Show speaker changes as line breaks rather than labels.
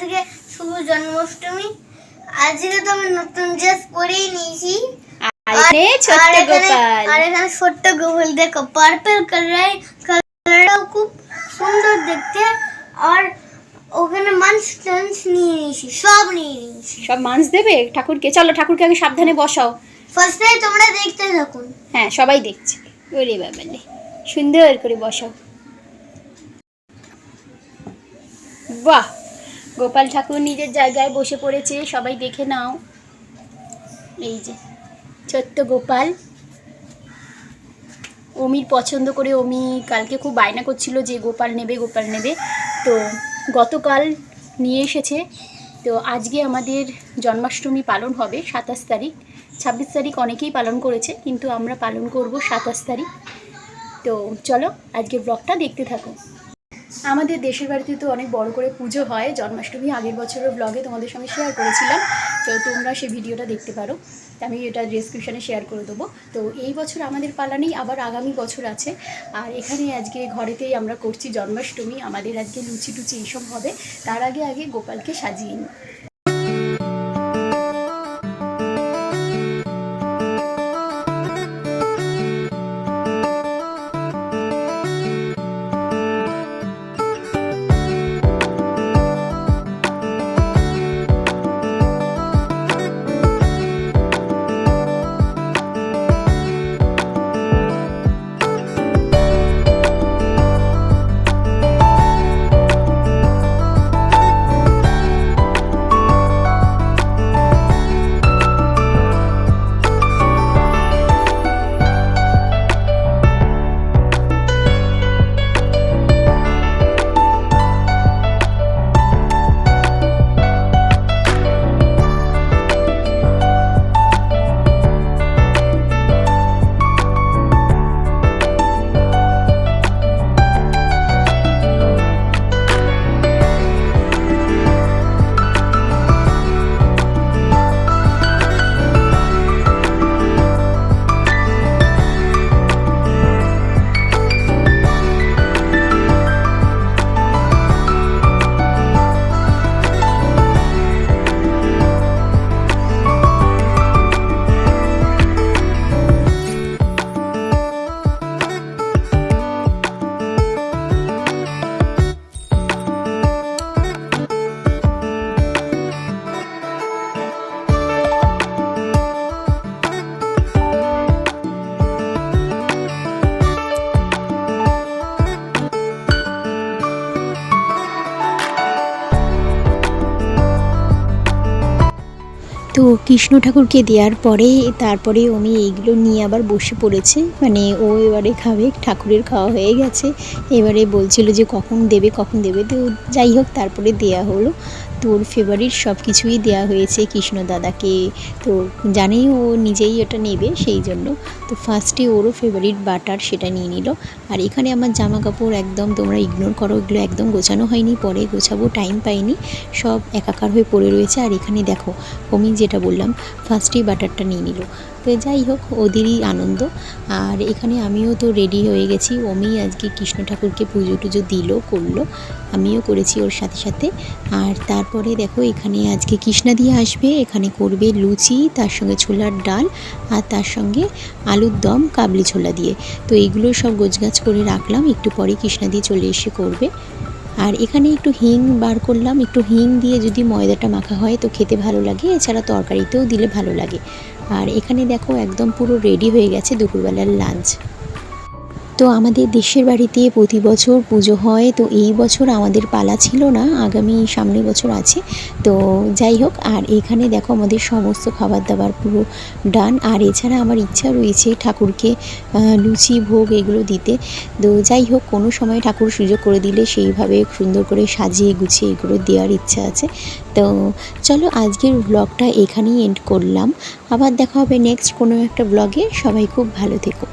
আজকে শুভ জন্মাষ্টমী। আজকে তো আমি নতুন ড্রেস পরেই নিয়েছি।
আর এখানে ছোট্ট গোপাল।
আর এখানে ছোট্ট গোপাল দেখো পার্পল কালার কালারটাও খুব সুন্দর দেখতে। আর ওখানে মাংস টান্স নিয়ে নিয়েছি সব নিয়ে নিয়েছি।
সব মাছ দেবে? ঠাকুরকে? চলো ঠাকুরকে আগে সাবধানে বসাও।
ফার্স্টে তোমরা দেখতে থাকুন।
হ্যাঁ সবাই দেখছে। ওরে সুন্দর করে বসাও। বাহ! গোপাল ঠাকুর নিজের জায়গায় বসে পড়েছে, সবাই দেখে নাও। এই যে, ছোট্ট গোপাল। অমির পছন্দ করে, অমি কালকে খুব বায়না করছিল যে গোপাল নেবে গোপাল নেবে। তো গতকাল নিয়ে এসেছে। তো আজকে আমাদের জন্মাষ্টমী পালন হবে সাতাশ তারিখ। ছাব্বিশ তারিখ অনেকেই পালন করেছে, কিন্তু আমরা পালন করব সাতাশ তারিখ। তো চলো আজকে ব্লগটা দেখতে থাকো। আমাদের দেশের বাড়িতে তো অনেক বড় করে পুজো হয়, জন্মাষ্টমী আগের বছরের ব্লগে তোমাদের সঙ্গে শেয়ার করেছিলাম, তো তোমরা সেই ভিডিওটা দেখতে পারো। আমি এটা ডিসক্রিপশানে শেয়ার করে দেবো। তো এই বছর আমাদের পালা নেই, আবার আগামী বছর আছে। আর এখানে আজকে ঘরেতেই আমরা করছি জন্মাষ্টমী, আমাদের আজকে লুচি টুচি এইসব হবে। তার আগে আগে গোপালকে সাজিয়ে নিই। তো কৃষ্ণ ঠাকুরকে দেওয়ার পরে তারপরে অমি এইগুলো নিয়ে আবার বসে পড়েছে। মানে ও এবারে খাবে, ঠাকুরের খাওয়া হয়ে গেছে। এবারে বলছিল যে কখন দেবে কখন দেবে। তো যাই হোক, তারপরে দেয়া হলো। তোর ফেভারিট সব কিছুই দেওয়া হয়েছে কৃষ্ণ দাদাকে। তো জানেই ও নিজেই ওটা নেবে সেই জন্য। তো ফার্স্টে ওরও ফেভারিট বাটার সেটা নিয়ে নিল। আর এখানে আমার জামা কাপড় একদম তোমরা ইগনোর করো, এগুলো একদম গোছানো হয়নি, পরে গোছাবো টাইম পাইনি। সব একাকার হয়ে পড়ে রয়েছে। আর এখানে দেখো, আমি যেটা বললাম ফার্স্টেই বাটারটা নিয়ে নিল। তো যাই হোক, ওদেরই আনন্দ। আর এখানে আমিও তো রেডি হয়ে গেছি। অমি আজকে কৃষ্ণ ঠাকুরকে পুজো টুজো দিল, করল। আমিও করেছি ওর সাথে সাথে। আর তারপরে দেখো, এখানে আজকে কৃষ্ণা দিয়ে আসবে। এখানে করবে লুচি, তার সঙ্গে ছোলার ডাল, আর তার সঙ্গে আলুর দম, কাবলি ছোলা দিয়ে। তো এইগুলো সব গোছগাছ করে রাখলাম। একটু পরে কৃষ্ণা দিয়ে চলে এসে করবে। আর এখানে একটু হিং বার করলাম। একটু হিং দিয়ে যদি ময়দাটা মাখা হয় তো খেতে ভালো লাগে। এছাড়া তরকারিতেও দিলে ভালো লাগে। আর এখানে দেখো একদম পুরো রেডি হয়ে গেছে দুপুরবেলার লাঞ্চ তো আমাদের দেশের বাড়িতে প্রতি বছর পুজো হয়, তো এই বছর আমাদের পালা ছিল না, আগামী সামনের বছর আছে। তো যাই হোক, আর এখানে দেখো আমাদের সমস্ত খাবার দাবার পুরো ডান। আর এছাড়া আমার ইচ্ছা রয়েছে ঠাকুরকে লুচি, ভোগ এগুলো দিতে। তো যাই হোক, কোনো সময় ঠাকুর সুযোগ করে দিলে সেইভাবে সুন্দর করে সাজিয়ে গুছিয়ে এগুলো দেওয়ার ইচ্ছা আছে। তো চলো আজকের ব্লগটা এখানেই এন্ড করলাম। আবার দেখা হবে নেক্সট কোনো একটা ব্লগে। সবাই খুব ভালো থেকো।